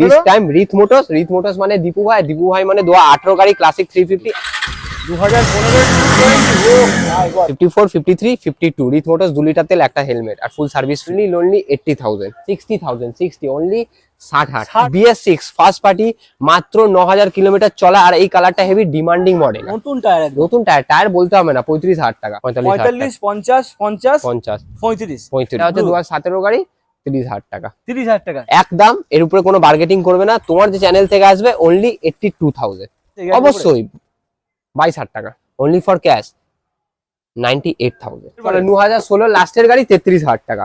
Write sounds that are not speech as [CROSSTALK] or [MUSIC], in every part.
This time Rith motors Rith motors মানে দীপু ভাই দীপু ভাই মানে দু আঠারো গাড়ি ক্লাসিক থ্রি ফিফটি হাজার fifty four fifty three fifty two Rith motors দু লিটার তেল একটা হেলমেট আর full service free only eighty thousand sixty thousand sixty only ষাট হাট বিএস সিক্স ফার্স্ট পার্টি মাত্র ন হাজার কিলোমিটার চলা আর এই কালারটা হেভি ডিমান্ডিং মডেল নতুন টায়ার নতুন টায়ার টায়ার বলতে হবে না পঁয়ত্রিশ হাজার টাকা পঁয়তাল্লিশ হাজার টাকা, পঁয়তাল্লিশ পঞ্চাশ পঞ্চাশ পঞ্চাশ। পঁয়ত্রিশ। পঁয়ত্রিশ। দু হাজার সতেরো গাড়ি। তিরিশ হাজার টাকা। তিরিশ হাজার টাকা। একদম এর উপরে কোনো বার্গেটিং করবে না। তোমার যে চ্যানেল থেকে আসবে অনলি এইটটি টু থাউজেন্ড অবশ্যই বাইশ হাজার টাকা। Only for cash ninety eight thousand? দু হাজার ষোলো লাস্টের গাড়ি তেত্রিশ হাজার টাকা।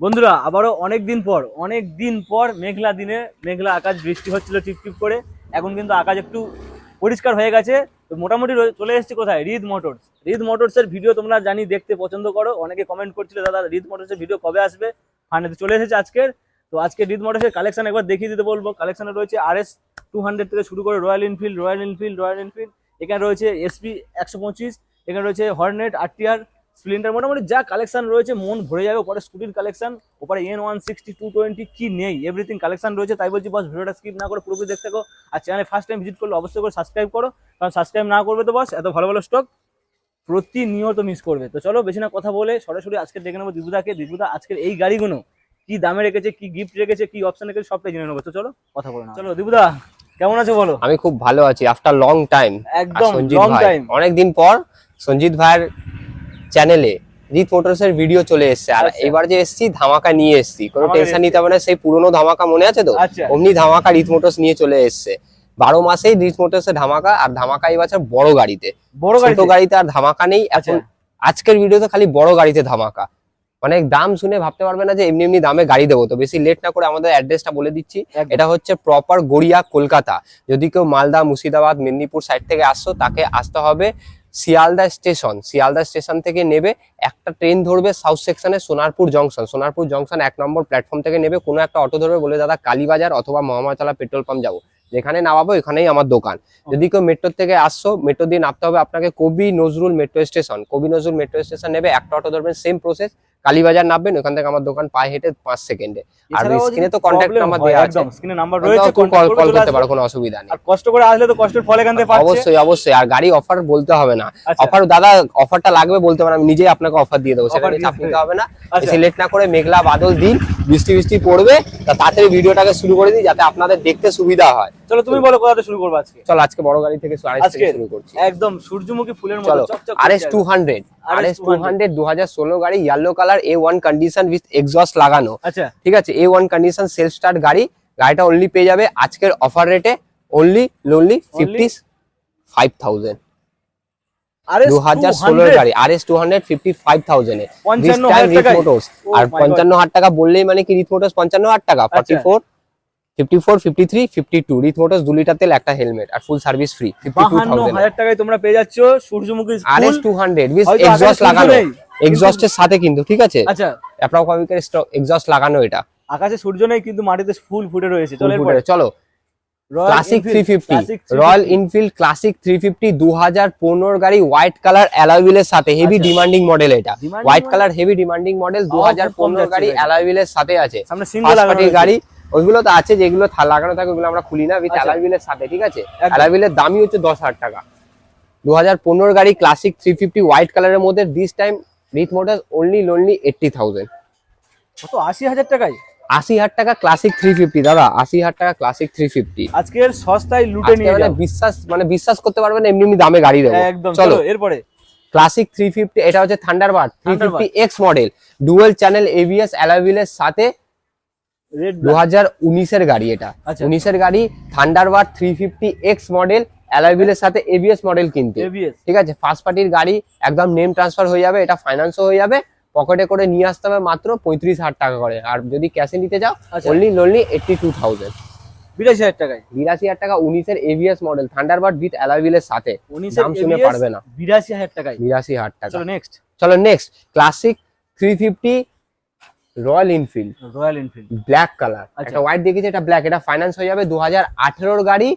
বন্ধুরা আবারও অনেক দিন পর অনেক দিন পর মেঘলা দিনে মেঘলা আকাশ বৃষ্টি হচ্ছিল টিপ টিপ করে। এখন কিন্তু আকাশ একটু পরিষ্কার হয়ে গেছে। তো মোটামুটি চলে এসেছি কোথায়? রিদ মোটরস। রিদ মোটরসের ভিডিও তোমরা জানি, দেখতে পছন্দ করো। অনেকে কমেন্ট করছিল, দাদা রিদ মোটরসের ভিডিও কবে আসবে? ফাইনালি চলে এসেছে আজকের। তো আজকে রিদ মোটরসের কালেকশন একবার দেখিয়ে দিতে বলব। কালেকশনে রয়েছে আর এস টু হান্ড্রেড থেকে শুরু করে royal enfield royal enfield royal enfield এখানে রয়েছে এসপি একশো পঁচিশ। এখানে রয়েছে হর্নেট আরটিআর স্প্লেন্ডার মোটামুটি যা কালেকশন রয়েছে মন ভরে যাবে ওপরে স্কুটির কালেকশন ওপরে N one sixty two twenty কি নেই? এভরিথিং কালেকশন রয়েছে তাই বলছি বস ভিডিওটা স্কিপ না করে পুরোপুরি দেখতে থাকো। আর চ্যানেলে ফার্স্ট টাইম ভিজিট করলে অবশ্যই করে সাবস্ক্রাইব করো কারণ সাবস্ক্রাইব না করবে তো বস এত ভালো ভালো স্টক প্রতিনিয়ত মিস করবে। তো চলো বেশি না কথা বলে সরাসরি আজকে দেখে নেব দিবুদাকে। দিবুদা আজকের এই গাড়িগুলো কি দামে রেখেছে কি গিফট রেখেছে কি অপশন রেখেছে সবটাই জেনে নেব। তো চলো কথা বলো না। চলো দিবুদা কেমন আছো বলো? আমি খুব ভালো আছি আফটার লং টাইম একদম লং টাইম অনেকদিন পর সঞ্জিত ভাইয়ের চ্যানেলে রিত মোটরস এর ভিডিও চলে এসেছে। আর আচ্ছা। এবার যে এসেছি ধামাকা নিয়ে এসেছি। কোনো টেনশন নিতে হবে না সেই পুরনো ধামাকা মনে আছে তো? আচ্ছা। অমনি ধামাকা রিত মোটরস নিয়ে চলে এসেছে। বারো মাসেই রিত মোটরস এর ধামাকা আর ধামাকা এই বছর বড় গাড়িতে। বড় গাড়ি ছোট গাড়িতে? আর ধামাকা নেই। আচ্ছা। এখন আজকের ভিডিওতে খালি বড় গাড়িতে ধামাকা। মানে দাম শুনে ভাবতে পারবে না যে এমনি এমনি দামে গাড়ি দেবো তো। বেশি লেট না করে আমাদের অ্যাড্রেসটা বলে দিচ্ছি। এটা হচ্ছে প্রপার গড়িয়া কলকাতা। যদি কেউ মালদা মুর্শিদাবাদ মেদিনীপুর সাইড থেকে আসছো তাকে আসতে হবে। শিয়ালদা স্টেশন শিয়ালদা স্টেশন থেকে নেবে একটা ট্রেন ধরবে সাউথ সেকশনে সোনারপুর জংশন সোনারপুর জংশন এক নম্বর প্ল্যাটফর্ম থেকে নেবে, কোনো একটা অটো ধরবে বলে, দাদা, কালীবাজার অথবা মহামাতলা পেট্রোল পাম্প যাব। যেখানে নামাবো, এখানেই আমার দোকান। যদি কেউ মেট্রোর থেকে আসছো মেট্রো দিয়ে নামতে হবে আপনাকে কবি নজরুল মেট্রো স্টেশন কবি নজরুল মেট্রো স্টেশন নেবে, একটা অটো ধরবেন সেম প্রসেস কালীবাজার নামবেন ওখান থেকে আমার দোকান পায়ে হেঁটে পাঁচ সেকেন্ডে। আর স্ক্রিনে তো কন্ট্যাক্ট নাম্বার দেওয়া আছে। স্ক্রিনে নাম্বার রয়েছে কল কল করতে পারো কোনো অসুবিধা নেই। আর কষ্ট করে আসলে তো কষ্টের ফল এখান থেকে পাচ্ছে। অবশ্যই অবশ্যই আর গাড়ি অফার বলতে হবে না। আচ্ছা, অফার দাদা অফারটা লাগবে বলতে না আমি নিজেই আপনাকে অফার দিয়ে দেবো সেটা চাপ নিতে হবে না। সিলেক্ট না করে মেঘলা বাদল দিন বৃষ্টি বৃষ্টি পড়বে তা তাড়াতাড়ি ভিডিওটাকে শুরু করে দিই যাতে আপনাদের দেখতে সুবিধা হয়। চলো তুমি বলো কোথা থেকে শুরু করব আজকে? চল আজকে বড় গাড়ি থেকে আজকে? থেকে শুরু করছি। একদম সূর্যমুখী ফুলের মতো চকচক R S two hundred. R S two hundred. দু হাজার ষোলো গাড়ি yellow colour condition with exhaust লাগানো। আচ্ছা। ঠিক আছে A one condition self start গাড়ি গাড়িটা অনলি পেয়ে যাবে আজকের অফার রেটে only lonely fifty five thousand আর দু হাজার ষোলোর গাড়ি R S two hundred fifty five thousand পঞ্চান্ন হাজার টাকায়। মোটরস Oh আর পঞ্চান্ন হাজার টাকা বললেই মানে কি রিথ মোটরস পঞ্চান্ন হাজার টাকা ফর্টি আচ্ছা। Four fifty four fifty three fifty two Rith motors দু লিটার তেল একটা হেলমেট আর full service free fifty two thousand টাকায় তোমরা পেয়ে যাচ্ছ সূর্যমুখী R S two hundred exhaust লাগানো। এক্সস্টের সাথে কিন্তু ঠিক আছে? আচ্ছা। অ্যাপ্রক্সিমেট এক্সস্ট লাগানো এটা। আকাশে সূর্য নেই কিন্তু মাটিতে ফুল ফুটে রয়েছে। চলো চলো। Classic three fifty Classic 350 royal Enfield classic three fifty দু হাজার পনেরোর গাড়ি হোয়াইট কালার অ্যালাউইলের সাথে। হেভি। ডিমান্ডিং মডেল এটা। White? Colour heavy demanding model দু হাজার পনেরো গাড়ি। অ্যালাউইলের সাথে আছে। গাড়ি। ওইগুলো তো আছে যেগুলো লাগানো থাকে ওগুলো আমরা খুলি না। উইথ আচ্ছা। অ্যালাউইলের সাথে ঠিক আছে। অ্যালাউইলের দামই হচ্ছে দশ হাজার টাকা। দু হাজার পনেরোর গাড়ি ক্লাসিক থ্রি ফিফটি হোয়াইট কালারের মধ্যে this time Rith motors only lonely eighty thousand কত? আশি হাজার টাকায়? আশি হাজার টাকা ক্লাসিক থ্রি ফিফটি দাদা আশি হাজার টাকা ক্লাসিক থ্রি ফিফটি আজকের সস্তায় লুটে নিয়ে মানে বিশ্বাস মানে বিশ্বাস করতে পারবেন না এমনি এমনি দামে গাড়ি দেবো। একদম চলো। এরপরে। ক্লাসিক থ্রি ফিফটি এটা হচ্ছে thunder thunderbird three fifty X model dual channel ABS অ্যালাভিলের সাথে দু হাজার উনিশের গাড়ি এটা। আচ্ছা। উনিশের গাড়ি thunderbird three fifty X model অ্যালাভিলের সাথে এবিএস মডেল কিন্তু। ঠিক আছে? ফার্স্ট পার্টির গাড়ি একদম নেম ট্রান্সফার হয়ে যাবে এটা ফাইন্যান্সও হয়ে যাবে। পকেটে করে নিয়ে আসতে হবে মাত্র পঁয়ত্রিশ হাজার টাকা করে। আর যদি ক্যাশে নিতে যাও। Only lonely eighty two thousand বিরাশি হাজার টাকায়। বিরাশি হাজার টাকা উনিশের এবিএস মডেল থান্ডারবার্ড উইথ অ্যালাভিলের সাথে। দাম শুনে পারবে না। বিরাশি হাজার টাকায়। বিরাশি হাজার টাকা। চলো নেক্সট চলো next classic three fifty royal Enfield. Royal Enfield. Black colour. আচ্ছা। একটা হোয়াইট দেখেছি এটা ব্ল্যাক। এটা ফাইন্যান্স হয়ে যাবে দু হাজার আঠেরোর গাড়ি?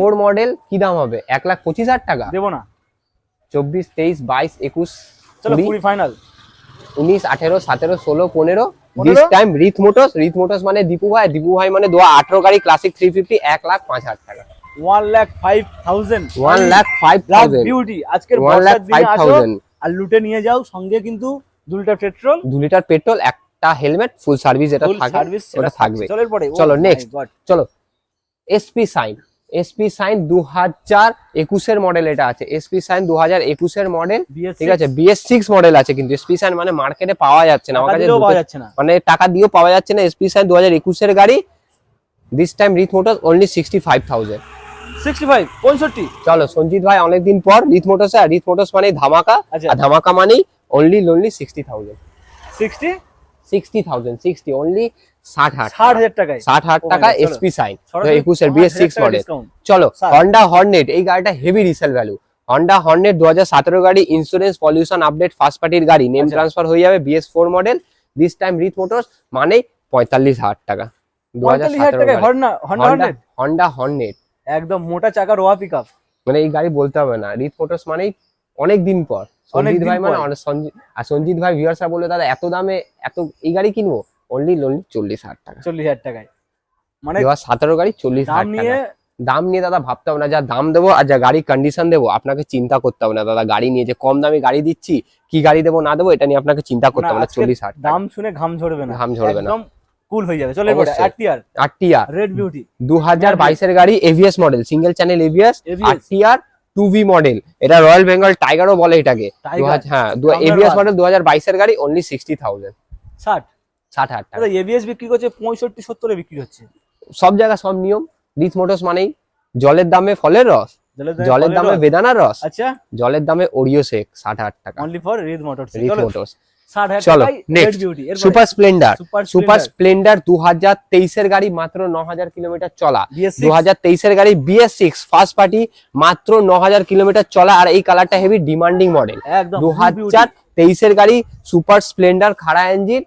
ফোর মডেল কি দাম হবে? এক লাখ পঁচিশ হাজার টাকা। দেবো না। চব্বিশ তেইশ বাইশ একুশ কুড়ি ফাইনাল উনিশ আঠেরো সতেরো ষোলো পনেরো? This time Rith motors Rith motors মানে দীপু ভাই। দীপু ভাই মানে দু আঠারো গাড়ি ক্লাসিক থ্রি ফিফটি এক লাখ পাঁচ হাজার টাকা। One lakh five thousand one lakh five thousand beauty আজকের ওয়ান লাখ ফাইভ থাউজেন্ড আর লুটে নিয়ে যাও। সঙ্গে কিন্তু দু লিটার পেট্রোল দু লিটার পেট্রোল একটা হেলমেট ফুল সার্ভিস এটা ফুল থাকে সার্ভিস ওটা থাকবে। চলো এরপরে Oh চলো, next. চলো এসপি সাইন এসপি সাইন দু হাজার একুশের মডেল এটা আছে। এসপি সাইন দু হাজার একুশের মডেল ঠিক আছে বিএস সিক্স মডেল আছে কিন্তু এসপি সাইন মানে মার্কেটে পাওয়া যাচ্ছে না। আমার কাছে পাওয়া যাচ্ছে না। মানে টাকা দিয়েও পাওয়া যাচ্ছে না এসপি সাইন দু হাজার একুশের গাড়ি। This time Rith motor only sixty five thousand sixty five পঁয়ষট্টি। চলো সঞ্জিত ভাই অনেকদিন পর রিথ মোটরস আর রিথ মোটরস মানে ধামাকা। আচ্ছা। আর ধামাকা মানেই only lonely sixty thousand sixty sixty thousand sixty only ষাট হাজার ষাট হাজার টাকায় ষাট হাজার Oh my টাকা God, চলো। এসপি সাইন সরাসরি একুশের পাঁচ বিএস হাজার সিক্স টাকা মডেল discount। চলো ষাট। হন্ডা হর্নেট এই গাড়িটা heavy resale value Honda hornet দু হাজার সতেরো গাড়ি ইন্স্যুরেন্স পলিউশন আপডেট ফার্স্ট পার্টির গাড়ি নেম আচ্ছা। ট্রান্সফার হয়ে যাবে BS four model this time Rith motors মানে পঁয়তাল্লিশ হাজার টাকা দু হাজার পঁয়তাল্লিশ হাজার টাকায় Honda Honda hundred Honda hornet একদম মোটা চাকা রোয়া পিক আপ মানে এই গাড়ি বলতে হবে না রিথ মোটরস মানেই অনেক দিন পর। সঞ্জিত ভাই মানে পর। অনেক সঞ্জিত আর সঞ্জিত ভাই ভিউয়ার্সরা বলে দাদা এত দামে এত এই গাড়ি কিনবো? অনলি লোনলি চল্লিশ হাজার টাকা। চল্লিশ হাজার টাকায়। মানে হাজার সতেরো গাড়ি চল্লিশ হাজার টাকা। দাম নিয়ে দাদা ভাবতে হবে না যা দাম দেবো আর যা গাড়ির কন্ডিশন দেবো আপনাকে চিন্তা করতে হবে না দাদা গাড়ি নিয়ে যে কম দামে গাড়ি দিচ্ছি কি গাড়ি দেবো না দেবো এটা নিয়ে আপনাকে চিন্তা করতে হবে না চল্লিশ হাজার দাম শুনে ঘাম ঝরবে না। ঘাম ঝরবে না। কুল হয়ে যাবে। চলো এবারে অবশ্যই। আরটিআর রেড বিউটি দু হাজার বাইশের গাড়ি ABS model single channel ABS আর ABS TR two V model এটা রয়্যাল বেঙ্গল টাইগারও বলে এটাকে। হ্যাঁ এবিএস মডেল দু হাজার বাইশের গাড়ি অনলি সিক্সটি থাউজেন্ড ষাট। ষাট হাজার টাকা। এবিএস বিক্রি করছে পঁয়ষট্টি সত্তরে বিক্রি হচ্ছে। সব জায়গা সব নিয়ম। রিথ মোটরস মানেই জলের দামে ফলের রস জলের দামে বেদানার রস আচ্ছা। জলের দামে ওরিও শেক ষাট হাজার টাকা। Only for Rith motors Rith motors চলো, সুপার স্প্লেন্ডার সুপার স্প্লেন্ডার দু হাজার তেইশের গাড়ি মাত্র ন হাজার কিলোমিটার চলা। দু হাজার তেইশের গাড়ি বিএস সিক্স ফার্স্ট পার্টি মাত্র ন হাজার কিলোমিটার চলা। আর এই কালারটা হেভি ডিমান্ডিং মডেল একদম দু হাজার তেইশের গাড়ি সুপার স্প্লেন্ডার খাড়া ইঞ্জিন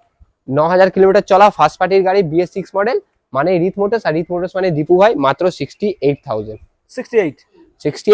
ন হাজার কিলোমিটার চলা। ফার্স্ট পার্টির গাড়ি বিএস সিক্স মডেল মানে রিথ মোটরস আর রিথ মোটরস মানে দীপু ভাই মাত্র sixty eight thousand 68 sixty eight sixty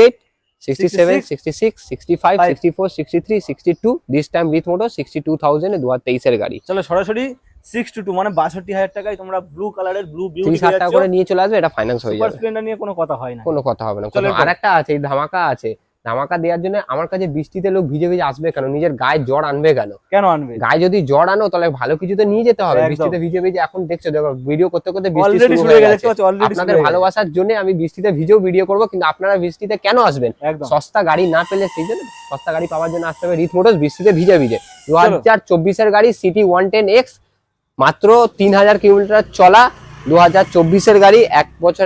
seven 66, sixty six sixty five Five. Sixty four sixty three sixty two this time Rith motor sixty two thousand দু হাজার তেইশের গাড়ি চলো সরাসরি সিক্স টু টু মানে বাষট্টি হাজার টাকায় তোমরা ব্লু কালারের ব্লু বিউটি তিরিশ হাজার টাকা করে নিয়ে চলে আসবে এটা ফাইন্যান্স হয়ে সুপার স্প্লেন্ডার নিয়ে কোনো কথা হয় না কোনো কথা হবে না চলো এরপর। আর একটা আছে এই ধামাকা আছে ধামাকা দেওয়ার জন্য আমার কাছে বৃষ্টিতে লোক ভিজে ভিজে আসবে কেন? নিজের গায়ে জ্বর আনবে কেন? কেন আনবে? গায়ে যদি জ্বর আনো তাহলে ভালো কিছু তো নিয়ে যেতে হবে। বৃষ্টিতে ভিজে ভিজে এখন দেখছ দেখো ভিডিও করতে করতে বৃষ্টি শুরু হয়ে গেছে গেছে। আপনাদের ভালোবাসার জন্য আমি বৃষ্টিতে ভিজেও ভিডিও করব কিন্তু আপনারা বৃষ্টিতে কেন আসবেন? সস্তা গাড়ি না পেলে সেই জন্য সস্তা গাড়ি পাওয়ার জন্য আসতে হবে। রিথ মোটরস বৃষ্টিতে ভিজে ভিজে। দু হাজার চব্বিশের গাড়ি সিটি ওয়ান টেন এক্স মাত্র তিন হাজার কিলোমিটার চলা। দু হাজার চব্বিশের গাড়ি এক বছর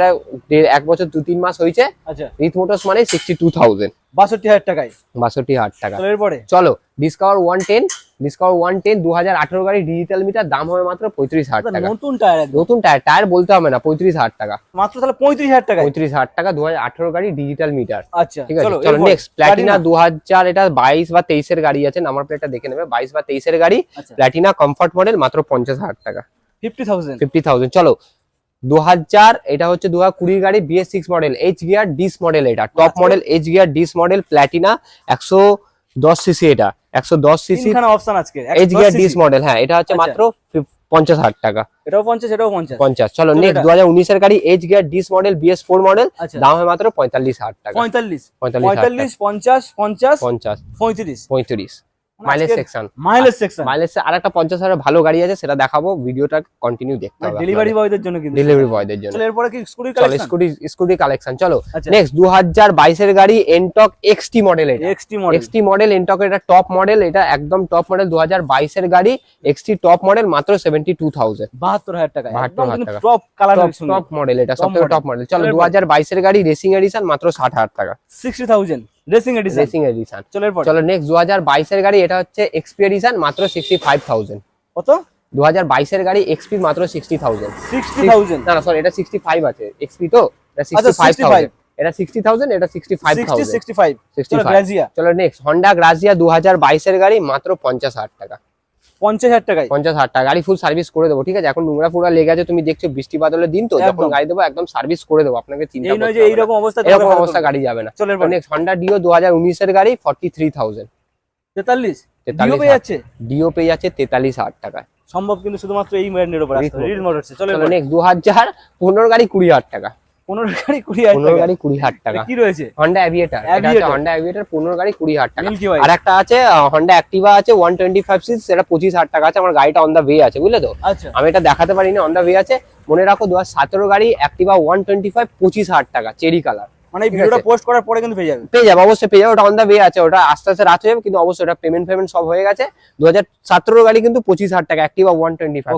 এক বছর দু তিন মাস হয়েছে। আচ্ছা। রিথ মোটরস মানে সিক্সটি টু থাউজেন্ড বাষট্টি হাজার টাকায়। বাষট্টি হাজার টাকা। এরপরে? চলো Discover one ten Discover one ten দু হাজার আঠারো গাড়ি ডিজিটাল মিটার দাম হবে মাত্র পঁয়ত্রিশ হাজার টাকা। নতুন টায়ার নতুন টায়ার টায়ার বলতে হবে না পঁয়ত্রিশ হাজার টাকা। মাত্র তাহলে পঁয়ত্রিশ হাজার টাকায়? পঁয়ত্রিশ হাজার টাকা দু হাজার আঠারো গাড়ি ডিজিটাল মিটার আচ্ছা ঠিক আছে? চলো নেক্সট প্ল্যাটিনা। দু হাজার এটা বাইশ বা তেইশের গাড়ি আছে নাম্বার প্লেটটা দেখে নেবে। বাইশ বা তেইশের গাড়ি আচ্ছা। প্ল্যাটিনা কমফর্ট মডেল মাত্র পঞ্চাশ হাজার টাকা। Fifty thousand. Fifty thousand. চলো দু হাজার এটা হচ্ছে দু হাজার কুড়ির গাড়ি BS six model H gear disc model এটা। Top. Model H gear disc model Platina একশো দশ সিসি এটা। একশো দশ সিসি অপশন আজকে এইচ গিয়ার ডিস মডেল হ্যাঁ এটা হচ্ছে আচ্ছা। মাত্র পঞ্চাশ হাজার টাকা। এটাও পঞ্চাশ এটাও পঞ্চাশ। পঞ্চাশ। চলো নেক্সট। দু হাজার উনিশের গাড়ি H gear disc model BS four model দাম হয় মাত্র পঁয়তাল্লিশ হাজার টাকা। পঁয়তাল্লিশ। পঁয়তাল্লিশ পঞ্চাশ পঞ্চাশ পঞ্চাশ। পঁয়ত্রিশ। পঁয়ত্রিশ। Mileage section mileage section mileage আর একটা পঞ্চাশ হাজার ভালো গাড়ি আছে সেটা দেখাবো ভিডিওটা কন্টিনিউ দেখতে হবে ডেলিভারি বয়দের জন্য কিন্তু ডেলিভারি বয়দের জন্য। চলো এরপরে কি স্কুটির চলো কালেকশন স্কুটি স্কুটি কালেকশন চলো। আচ্ছা। নেক্সট দু হাজার বাইশের গাড়ি এনটক এক্সটি মডেল এটা। XT model XT model Ntorq এটা টপ মডেল এটা একদম টপ মডেল দু হাজার বাইশের গাড়ি এক্সটি টপ মডেল মাত্র সেভেন্টি টু থাউজেন্ড বাহাত্তর হাজার টাকা। 72 একদম। টপ কালার টপ মডেল এটা Top সব থেকে টপ মডেল চলো চলো দু এরপর। হাজার বাইশের গাড়ি রেসিং এডিশন মাত্র ষাট হাজার টাকা। Sixty thousand racing edition racing edition চলো এরপর। চলো নেক্সট 2022 এর গাড়ি এটা হচ্ছে এক্সপি এডিশন মাত্র সিক্সটি ফাইভ থাউজেন্ড কত? দু হাজার বাইশের গাড়ি এক্সপি মাত্র সিক্সটি থাউজেন্ড সিক্সটি থাউজেন্ড না না সরি এটা সিক্সটি ফাইভ আছে। এক্সপি তো এটা আচ্ছা sixty five sixty five thousand এটা সিক্সটি থাউজেন্ড এটা sixty five sixty thousand sixty five sixty চলো গ্রাজিয়া চলো নেক্সট হন্ডা গ্রাজিয়া দু হাজার বাইশের গাড়ি মাত্র পঞ্চাশ হাজার টাকা। পঞ্চাশ হাজার টাকায়। পঞ্চাশ হাজার টাকা। গাড়ি ফুল সার্ভিস করে দেবো ঠিক আছে? এখন নোংরা ফুংরা লেগে আছে তুমি দেখছ বৃষ্টি বাদলের দিন তো যখন গাড়ি দেবো একদম সার্ভিস করে দেবো আপনাকে চিন্তা। এইরকম অবস্থা এরকম অবস্থা গাড়ি যাবে না। নেক্সট হন্ডা ডিও দু হাজার উনিশের গাড়ি ফর্টি থ্রি থাউজেন্ড তেতাল্লিশ? ডিও পেয়ে যাচ্ছে? ডিও পেয়ে যাচ্ছে তেতাল্লিশ হাজার টাকায়। সম্ভব কিন্তু শুধুমাত্র এই ব্র্যান্ডের উপর আসতে চলো নেক্সট দু হাজার পনেরো গাড়ি কুড়ি হাজার টাকা। পনেরো গাড়ি কুড়ি পনেরো গাড়ি কুড়ি হাজার টাকা। কি রয়েছে? Honda Aviator. হন্ডা অ্যাভিয়েটার পনেরো গাড়ি কুড়ি হাজার টাকা। মিল্কি আর একটা আছে হন্ডা অ্যাক্টিভা আছে ওয়ান টোয়েন্টি ফাইভ সিক্স সেটা পঁচিশ হাজার টাকা আছে। আমার গাড়িটা অন দা ওয়ে আছে বুঝলে তো? আচ্ছা। আমি এটা দেখাতে পারিনি অন দা ওয়ে আছে। মনে রাখো দু হাজার সতেরো গাড়ি অ্যাক্টিভা ওয়ান টোয়েন্টি ফাইভ পঁচিশ হাজার টাকা চেরি কালার মানে ভিডিওটা পোস্ট করার পরে কিন্তু পেয়ে যাবে। পেয়ে যাবে অবশ্যই পেয়ে যাবে। ওটা অন দা ওয়ে আছে ওটা আস্তে আস্তে রাত হয়ে যাবে কিন্তু অবশ্যই ওটা পেমেন্ট পেমেন্ট সব হয়ে গেছে। দু হাজার সতেরো গাড়ি কিন্তু পঁচিশ হাজার টাকা অ্যাক্টিভা ওয়ান টোয়েন্টি ফাইভ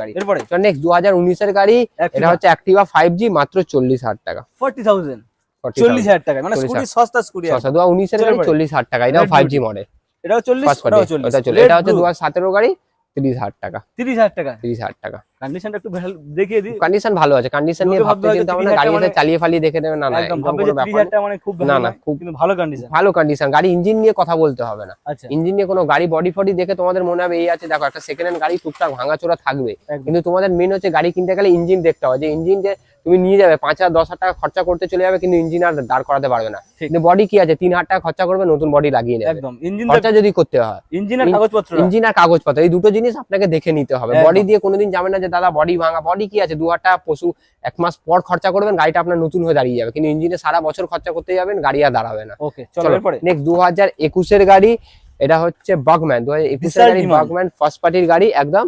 গাড়ি। এরপরে? নেক্সট দু হাজার উনিশের গাড়ি এটা হচ্ছে অ্যাক্টিভা ফাইভ জি মাত্র চল্লিশ হাজার টাকা। ফোর্টি থাউজেন্ড 40,000 চল্লিশ হাজার টাকা মানে স্কুটি সস্তা স্কুটি ছশো দু হাজার উনিশের গাড়ি। চল্লিশ হাজার টাকা এটাও ফাইভ জি। মডেল এটাও চল্লিশ এটা হচ্ছে দু হাজার সতেরো গাড়ি তিরিশ হাজার টাকা। তিরিশ হাজার টাকা। তিরিশ হাজার টাকা। কন্ডিশনটা একটু দেখিয়ে দিই। কন্ডিশন ভালো আছে। কন্ডিশন নিয়ে ভাবতে চিন্তা ভাবনা 30,000 মানে- চালিয়ে ফালিয়ে দেখে দেবে। না না একদম কোনো ব্যাপার হাজার না। টাকা মানে খুব না, না, খুব- কিন্তু ভালো কন্ডিশন ভালো কন্ডিশন গাড়ি ইঞ্জিন নিয়ে কথা বলতে হবে না। আচ্ছা। ইঞ্জিন নিয়ে কোনো গাড়ি বডি ফডি দেখে তোমাদের মনে হবে এই আছে। দেখো একটা সেকেন্ড হ্যান্ড গাড়ি টুকটাক ভাঙাচোরা থাকবে। কিন্তু তোমাদের মেন হচ্ছে গাড়ি কিনতে গেলে ইঞ্জিন দেখতে হবে। যে ইঞ্জিন যে তুমি নিয়ে যাবে পাঁচ হাজার দশ হাজার টাকা খরচা করতে চলে যাবে কিন্তু ইঞ্জিন আর দাঁড় করাতে পারবে না। কিন্তু বডি কি আছে? তিন হাজার টাকা খরচা করবে নতুন বডি লাগিয়ে নেবে। একদম। ইঞ্জিন খরচা যদি করতে হয়। ইঞ্জিন আর কাগজপত্র ইঞ্জিন আর কাগজপত্র এই দুটো জিনিস আপনাকে দেখে নিতে হবে। বডি দিয়ে কোনোদিন যাবে না যে দাদা বডি ভাঙা বডি কি আছে? দু হাজার টাকা পশু এক মাস পর খরচা করবেন গাড়িটা আপনার নতুন হয়ে দাঁড়িয়ে যাবে। কিন্তু ইঞ্জিনে সারা বছর খরচা করতে যাবেন গাড়ি আর দাঁড়াবে না। ওকে চলো চলো নেক্সট দু হাজার একুশের গাড়ি এটা হচ্ছে বাগম্যান দু হাজার একুশের গাড়ি বাগম্যান ফার্স্ট পার্টির গাড়ি একদম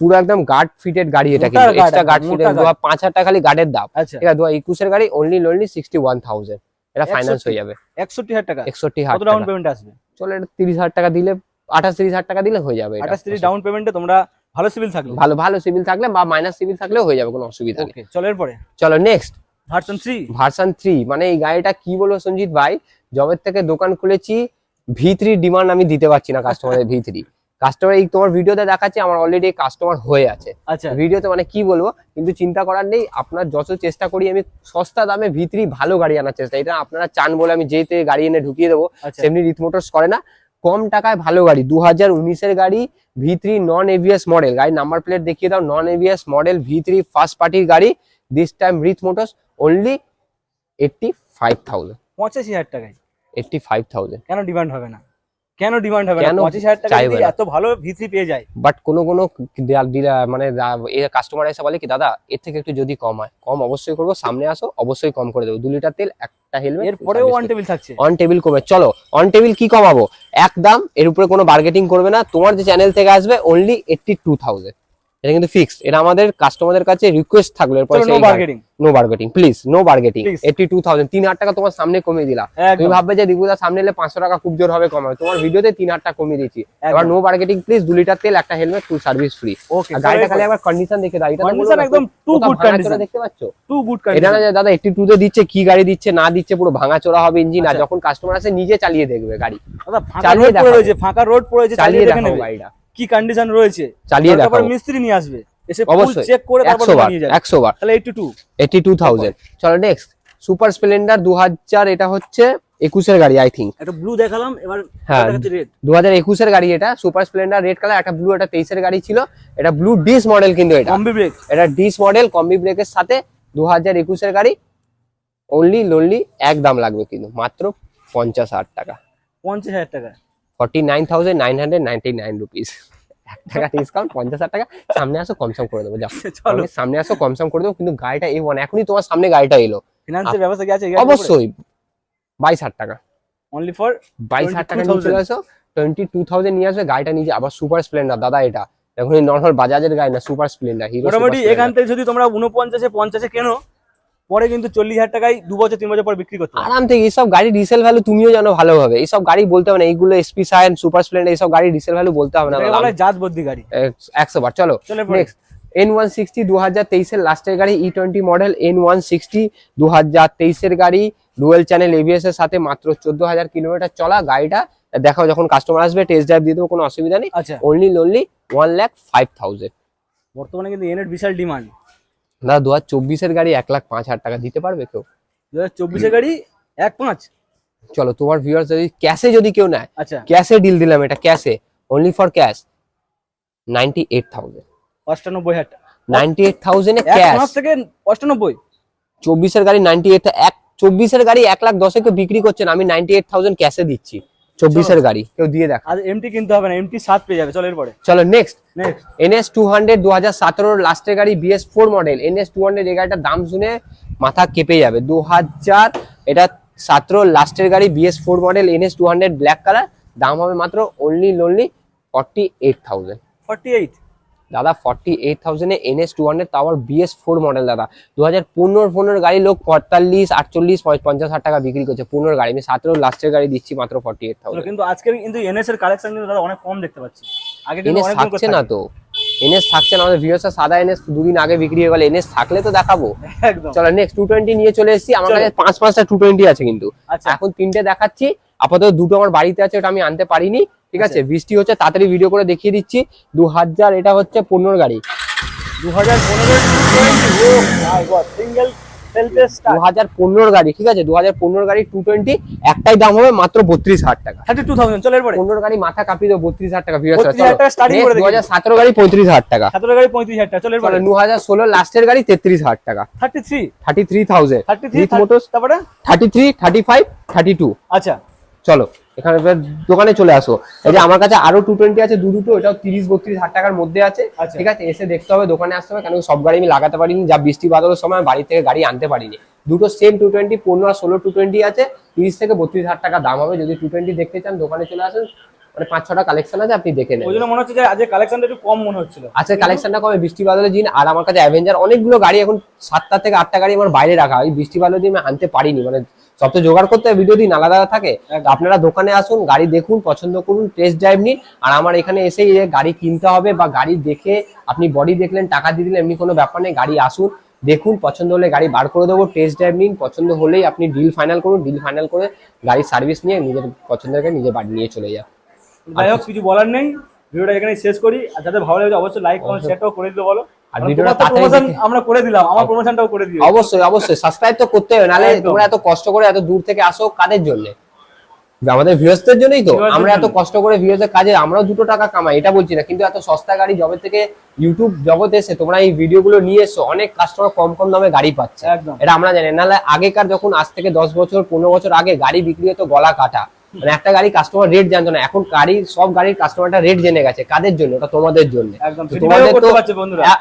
পুরো একদম গার্ড ফিটেড গাড়ি এটা কিন্তু। এক্সট্রা গার্ড ফিটেড দু পাঁচ হাজার টাকা খালি গার্ডের দাম। আচ্ছা। ঠিক আছে দু হাজার একুশের গাড়ি only lonely sixty one thousand এটা ফাইন্যান্স হয়ে যাবে। একষট্টি হাজার টাকা। একষট্টি হাজার ডাউন পেমেন্ট আসবে? চলো এটা তিরিশ হাজার টাকা দিলে আঠাশ তিরিশ হাজার টাকা দিলে হয়ে যাবে। আঠাশ তিরিশ ডাউন পেমেন্টে তোমরা ভালো সিভিল থাকবে ভালো ভালো সিভিল থাকলে বা মাইনাস সিভিল থাকলেও হয়ে যাবে কোনো অসুবিধা নেই। চলো এরপরে? চলো next version three version three মানে এই গাড়িটা কি বলব সঞ্জিত ভাই? জবের থেকে দোকান খুলেছি ভি থ্রি ডিমান্ড আমি দিতে পারছি না কাস্টমারের ভি থ্রি কাস্টমার এই তোমার ভিডিওতে দেখাচ্ছি আমার অলরেডি কাস্টমার হয়ে আছে। আচ্ছা। ভিডিওতে মানে কি বলব কিন্তু চিন্তা করার নেই আপনার যত চেষ্টা করি আমি সস্তা দামে ভি থ্রি ভালো গাড়ি আনার চেষ্টা এটা আপনারা চান বলে আমি যেতে গাড়ি এনে ঢুকিয়ে দেবো আচ্ছা। সেমনি রিথ মোটরস করে না। কম টাকায় ভালো গাড়ি দু হাজার উনিশের গাড়ি V three non ABS model গাড়ি নাম্বার প্লেট দেখিয়ে দাও non ABS model V three first পার্টির গাড়ি। This time Rith motors only eighty five thousand পঁচাশি হাজার টাকায়। এইটটি ফাইভ থাউজেন্ড কেন ডিমান্ড হবে না? কেন ডিমান্ড হবে না? পঁচিশ হাজার টাকা দিয়ে এত ভালো ভিসি পেয়ে যায়। বাট কোন কোন মানে এই মানে কাস্টমার এসে বলে কি দাদা এর থেকে একটু যদি কম হয় কম অবশ্যই করব সামনে আসো অবশ্যই কম করে দেবো। দু লিটার তেল একটা হেলমেট এরপরেও অন টেবিল থাকছে। অন টেবিল কমে চলো অন টেবিল কি কমাবো? একদম এর উপরে কোনো বার্গেটিং করবে না। তোমার যে চ্যানেল থেকে আসবে অনলি এইটটি টু থাউজেন্ড এটা কিন্তু ফিক্সড এটা আমাদের কাস্টমারদের কাছে রিকোয়েস্ট থাকল এরপর no bargaining no bargaining please no bargaining Please. Eighty two thousand তিন হাজার টাকা তোমার সামনে কমিয়ে দিলা তুমি ভাববে যে দিগুদার সামনে এলে পাঁচশো টাকা খুব জোর হবে কমাবে তোমার ভিডিওতে তিন হাজার টাকা কমিয়ে দিচ্ছি এবার নো বার্গেটিং প্লিজ দু লিটার তেল একটা helmet full service free okay আর গাড়িটা খালি একবার কন্ডিশন দেখে দাও। এটা কন্ডিশন একদম টু গুড কন্ডিশন দেখতে পাচ্ছ? টু গুড এটা না কন্ডিশন যে দাদা এইটটি টু তে দিচ্ছে কি গাড়ি দিচ্ছে না দিচ্ছে পুরো ভাঙাচোরা হবে ইঞ্জিন আর আচ্ছা। যখন কাস্টমার আসে নিজে চালিয়ে দেখবে গাড়ি। দাদা ফাঁকা চালিয়ে রোড পড়ে দেখাবো। ফাঁকা রোড পড়েছে চালিয়ে চালিয়ে দেখে গাড়িটা। কি কন্ডিশন রয়েছে? চালিয়ে তারপর দেখাবো। মিস্ত্রি নিয়ে আসবে। এসে ফুল অবশ্যই। চেক করে তারপর নিয়ে যাবে। একশো বার। তাহলে eighty two eighty two thousand চলো নেক্সট সুপার স্প্লেন্ডার দু হাজার এটা হচ্ছে একুশের গাড়ি আই থিঙ্ক একটা ব্লু দেখালাম এবার হ্যাঁ রেড দু হাজার একুশের গাড়ি এটা সুপার স্প্লেন্ডার রেড কালার একটা ব্লু একটা তেইশের গাড়ি ছিল। এটা ব্লু ডিস মডেল কিন্তু এটা। কম্বি ব্রেক এটা ডিস মডেল কম্বি ব্রেকের সাথে দু হাজার একুশের গাড়ি। অনলি লোনলি এক দাম লাগবে কিন্তু। মাত্র পঞ্চাশ হাজার টাকা। পঞ্চাশ হাজার টাকা। Forty nine thousand nine hundred ninety nine rupees. এক টাকা ডিসকাউন্ট পঞ্চাশ হাজার টাকা সামনে আসো কমসম করে দেবো [LAUGHS] চলো। সামনে আসো কমসম করে দেবো কিন্তু গাড়িটা এই ওয়ান এখনই তোমার সামনে গাড়িটা এলো। ফিনান্সের ব্যবস্থা কি আছে অবশ্যই। বাইশ হাজার টাকা। অনলি ফর বাইশ হাজার টাকা নিয়ে চলে আসো টোয়েন্টি টু থাউজেন্ড নিয়ে আসবে গাড়িটা নিয়ে আবার সুপার স্প্লেন্ডার দাদা এটা। এখন নর্মাল বাজাজের গাড়ি না সুপার স্প্লেন্ডার হিরো মোটামুটি এখান থেকে যদি তোমরা উনপঞ্চাশে পঞ্চাশে কেনো পরে কিন্তু চল্লিশ হাজার টাকায় দু বছর তিন বছর পর বিক্রি করতে। আরাম থেকে এইসব গাড়ি রিসেল ভ্যালু তুমিও জানো ভালোভাবে। এইসব গাড়ি বলতে হবে না এইগুলো এসপি সায়েন সুপার স্প্লেন্ডার এইসব গাড়ি রিসেল ভ্যালু বলতে হবে না। জাত বদ্যি গাড়ি। একশো বার চলো নেক্সট এন ওয়ান সিক্সটি দু হাজার তেইশের লাস্টের গাড়ি E twenty model N one sixty দু হাজার তেইশের গাড়ি ডুয়েল চ্যানেল এবিএস এর সাথে মাত্র চোদ্দ হাজার কিলোমিটার চলা গাড়িটা। দেখাও যখন কাস্টমার আসবে টেস্ট ড্রাইভ দিয়ে দেবো কোনো অসুবিধা নেই। Only lonely one lakh five thousand বর্তমানে কিন্তু এনের বিশাল ডিমান্ড দাদা দু হাজার চব্বিশের গাড়ি এক লাখ পাঁচ হাজার টাকা দিতে পারবে কেউ? দু হাজার চব্বিশে গাড়ি এক পাঁচ? চলো তোমার ভিউয়ার্স যদি ক্যাশে যদি কেউ নেয় আচ্ছা। ক্যাশে ডিল দিলাম এটা ক্যাশে only for cash ninety eight thousand অষ্টানব্বই হাজার নাইনটি এইট থাউজেন্ডে ক্যাশ থেকে অষ্টানব্বই। চব্বিশের গাড়ি নাইনটি এইট এক চব্বিশের গাড়ি এক লাখ দশে কেউ বিক্রি করছেন আমি নাইনটি এইট থাউজেন্ড ক্যাশে দিচ্ছি। চব্বিশের গাড়ি। কেউ দিয়ে দেখ আর এমটি কিনতে হবে না এমটি সাত পেয়ে যাবে চলো এরপরে। চলো next next NS two hundred দু হাজার সতেরোর লাস্টের গাড়ি BS four model NS two hundred এই গাড়িটার দাম শুনে মাথা কেঁপে যাবে। দু হাজার এটা সতেরোর লাস্টের গাড়ি BS four model NS two hundred black colour দাম হবে মাত্র only lonely forty eight thousand forty eight দাদা ফর্টি এইট থাউজেন্ডে এনএস টু হান্ড্রেড তাও আবার বিএস ফোর মডেল দাদা। দু হাজার পনেরো পনেরো গাড়ি লোক পঁয়তাল্লিশ আটচল্লিশ পঞ্চাশ হাজার টাকা বিক্রি করছে। পনেরো গাড়ি আমি সতেরো লাস্টের গাড়ি দিচ্ছি মাত্র ফর্টি এইট থাউজেন্ড কিন্তু আজকে কিন্তু এনএস এর কালেকশন কিন্তু দাদা অনেক কম দেখতে পাচ্ছি। আগে এনএস থাকছে না। তো। এনএস থাকছে না আমাদের ভিউসা সাদা এনএস দুদিন আগে বিক্রি হয়ে গেল। এনএস থাকলে তো দেখাবো। চলো নেক্সট টু টোয়েন্টি নিয়ে চলে এসেছি। আমার কাছে পাঁচ পাঁচটা টু টোয়েন্টি আছে কিন্তু। আচ্ছা। এখন তিনটে দেখাচ্ছি। আপাতত দুটো আমার বাড়িতে আছে ওটা আমি আনতে পারিনি ঠিক আছে? আচ্ছা। বৃষ্টি হচ্ছে তাড়াতাড়ি ভিডিও করে দেখিয়ে দিচ্ছি। দু হাজার এটা হচ্ছে পনেরো গাড়ি। দু হাজার পনেরো সিঙ্গেল দু হাজার পনেরোর গাড়ি ঠিক আছে? দু হাজার গাড়ি টু টোয়েন্টি একটাই দাম হবে মাত্র বত্রিশ হাজার টাকা। থার্টি টু থাউজেন্ড চলো এরপরে। পনেরো গাড়ি মাথা কাঁপিয়ে দেবো বত্রিশ হাজার টাকা 32,000 টাকা করে দু হাজার সতেরো গাড়ি পঁয়ত্রিশ হাজার টাকা। সতেরো গাড়ি পঁয়ত্রিশ হাজার টাকা চলো এরপরে। দু হাজার ষোলো লাস্টের গাড়ি তেত্রিশ হাজার টাকা। Thirty three thirty three thousand thirty three motors তারপরে? Thirty three thirty five thirty two আচ্ছা। চলো এখানে এবার দোকানে চলে আসো। এই যে আমার কাছে আরও টু টোয়েন্টি আছে দু দুটো এটাও তিরিশ বত্রিশ হাজার টাকার মধ্যে আছে। আচ্ছা। ঠিক আছে এসে দেখতে হবে দোকানে আসতে হবে কেন সব গাড়ি আমি লাগাতে পারিনি যা বৃষ্টি বাদলের সময় বাড়ি থেকে গাড়ি আনতে পারিনি। দুটো সেম টু টোয়েন্টি পনেরো আর ষোলো টু টোয়েন্টি আছে তিরিশ থেকে বত্রিশ হাজার টাকা দাম হবে। যদি টু টোয়েন্টি দেখতে চান দোকানে চলে আসেন মানে পাঁচ ছটা কালেকশন আছে আপনি দেখে নেন ওই জন্য মনে হচ্ছে যে আজকে কালেকশনটা একটু কম মনে হচ্ছিল। আজকে কালেকশনটা কমে বৃষ্টি বাদলের দিন আর আমার কাছে অ্যাভেঞ্জার অনেকগুলো গাড়ি এখন সাতটা থেকে আটটা গাড়ি আমার বাইরে রাখা এই বৃষ্টি বাদলের দিন আমি আনতে পারিনি মানে সব তো জোগাড় করতে ভিডিও দিন আলাদা আলাদা থাকে। আপনারা দোকানে আসুন গাড়ি দেখুন পছন্দ করুন টেস্ট ড্রাইভ নিন। আর আমার এখানে এসে গাড়ি কিনতে হবে বা গাড়ি দেখে আপনি বডি দেখলেন টাকা দিয়ে দিলেন এমনি কোনো ব্যাপার নেই গাড়ি আসুন দেখুন পছন্দ হলে গাড়ি বার করে দেবো টেস্ট ড্রাইভ নিন পছন্দ হলেই আপনি ডিল ফাইনাল করুন ডিল ফাইনাল করে গাড়ির সার্ভিস নিয়ে নিজের পছন্দের গাড়ি নিজে বাড়ি নিয়ে চলে যান। যাই হোক কিছু বলার নেই ভিডিওটা এখানে শেষ করি। আর যাদের ভালো লাগে অবশ্যই লাইক কমেন্ট শেয়ারটাও করে দিতে বলো। আর ভিডিওটা তো তাড়াতাড়ি আমরা করে দিলাম আমার প্রমোশনটাও করে দিও অবশ্যই অবশ্যই সাবস্ক্রাইব তো করতে হবে নাহলে তোমরা এত কষ্ট করে এত দূর থেকে আসো কাদের জন্য? আমাদের ভিউয়ার্সদের জন্যই তো আমরা এত কষ্ট করে ভিউয়ার্সের কাজে আমরাও দুটো টাকা কামাই এটা বলছি না কিন্তু এত সস্তা গাড়ি জবে থেকে ইউটিউব জগতে এসে তোমরা এই ভিডিওগুলো নিয়ে এসো অনেক কাস্টমার কম কম দামে গাড়ি পাচ্ছে। এটা আমরা জানি নাহলে আগেকার যখন আজ থেকে দশ বছর পনেরো বছর আগে গাড়ি বিক্রি হতো গলা কাটা মানে একটা গাড়ি কাস্টমার রেট জানতো না। এখন গাড়ি সব গাড়ির কাস্টমারটা রেট জেনে গেছে কাদের জন্য? ওটা তোমাদের জন্য। তোমাদের তো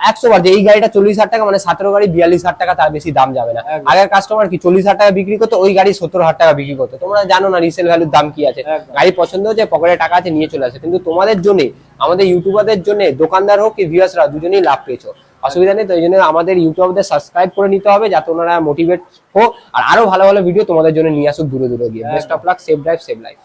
একশো বার যে এই গাড়িটা চল্লিশ হাজার টাকা মানে সতেরো গাড়ি বিয়াল্লিশ হাজার টাকা তার বেশি দাম যাবে না। আগের কাস্টমার কি চল্লিশ হাজার টাকা বিক্রি করতো ওই গাড়ি সত্তর হাজার টাকা বিক্রি করতো। তোমরা জানো না রিসেল ভ্যালুর দাম কি আছে। গাড়ি পছন্দ হচ্ছে পকেটে টাকা আছে নিয়ে চলে আসে। কিন্তু তোমাদের জন্য আমাদের ইউটিউবারদের জন্য দোকানদার হোক কি ভিউয়ার্সরা দুজনেই লাভ পেয়েছ। অসুবিধা নেই তো এই জন্য আমাদের ইউটিউবদের সাবস্ক্রাইব করে নিতে হবে যাতে ওনারা মোটিভেট হোক। আর আরও ভালো ভালো ভিডিও তোমাদের জন্য নিয়ে আসুক দূরে দূরে গিয়ে। Best of luck save drive save life